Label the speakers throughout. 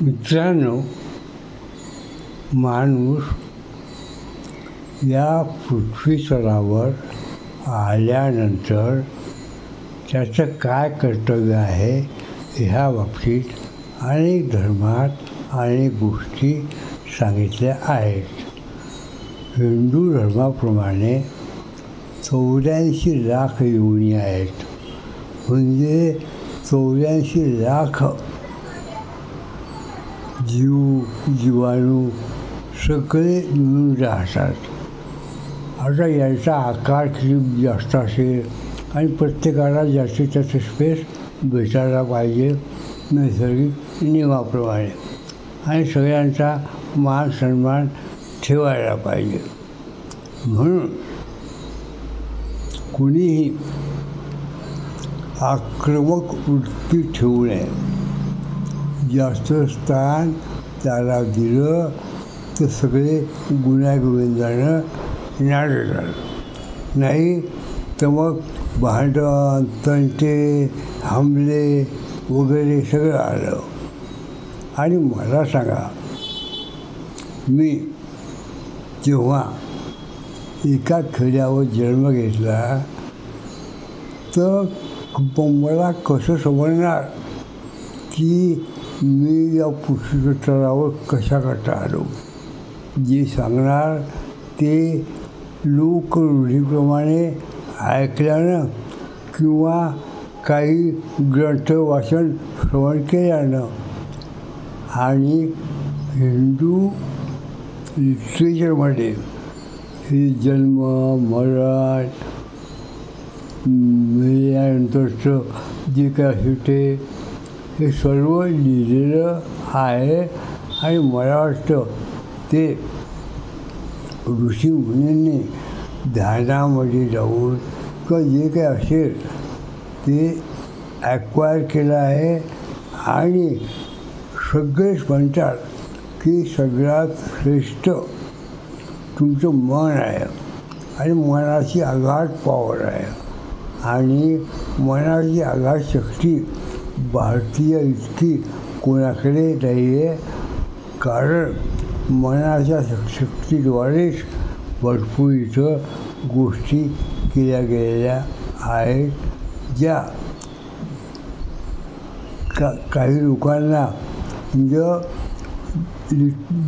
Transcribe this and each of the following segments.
Speaker 1: मित्रांनो माणूस या पृथ्वीतलावर आल्यानंतर त्याचं काय कर्तव्य आहे ह्या बाबतीत अनेक धर्मात अनेक गोष्टी सांगितल्या आहेत. हिंदू धर्माप्रमाणे चौऱ्याऐंशी लाख योनी आहेत. म्हणजे चौऱ्याऐंशी लाख जीव जीवाणू सगळे मिळून राहतात. आता याचा आकार किती जास्त असेल आणि प्रत्येकाला जास्तीत जास्त स्पेस भेटायला पाहिजे नैसर्गिक नियमाप्रमाणे आणि सगळ्यांचा मान सन्मान ठेवायला पाहिजे. म्हणून कुणीही आक्रमक वृत्ती ठेवू नये. जास्त स्थान त्याला दिलं तर सगळे गुण्यागोविंदानं नाडतात नाही तर मग भांडण तंटे हमले वगैरे सगळं आलं. आणि मला सांगा मी जेव्हा एका खेड्यावर जन्म घेतला तर मला कसं समजणार की मी या पृथ्वीतलावर कशा करता आलो? जे सांगणार ते लोकरूढीप्रमाणे ऐकल्यानं किंवा काही ग्रंथ वाचन श्रवण केल्यानं? आणि हिंदू लिटरेचरमध्ये हे जन्म मरण मिळाल्यानंतरचं जे काय असेल ते हे सर्व लिहिलेलं आहे आणि मला वाटतं ते ऋषी मुनींनी ध्यानामध्ये जाऊन किंवा जे काही असेल ते ॲक्वायर केलं आहे आणि सगळेच म्हणतात की सगळ्यात श्रेष्ठ तुमचं मन आहे आणि मनाची आघात पॉवर आहे. आणि मनाची आघात शक्ती भारतीय इतकी कोणाकडे नाही आहे कारण मनाच्या शक्तीद्वारेच भरपूर इथं गोष्टी केल्या गेलेल्या आहेत. ज्या का काही लोकांना म्हणजे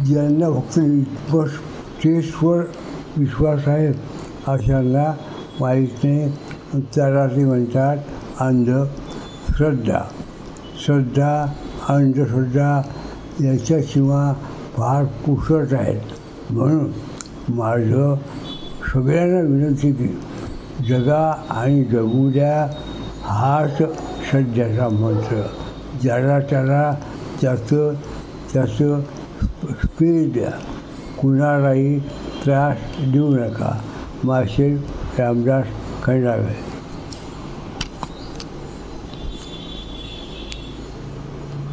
Speaker 1: ज्यांना फक्त इतपत टेस्टवर विश्वास आहे अशांना माहीत नाही. त्याला ते म्हणतात अंध श्रद्धा. श्रद्धा अंधश्रद्धा याच्या सीमा फार पुसट आहेत. म्हणून माझं सगळ्यांना विनंती की जगा आणि जगू द्या हाच सध्याचा मंत्र. ज्याला त्याला त्याचं त्याचं स्पीड द्या. कुणालाही त्रास देऊ नका. मासे रामदास खंडावे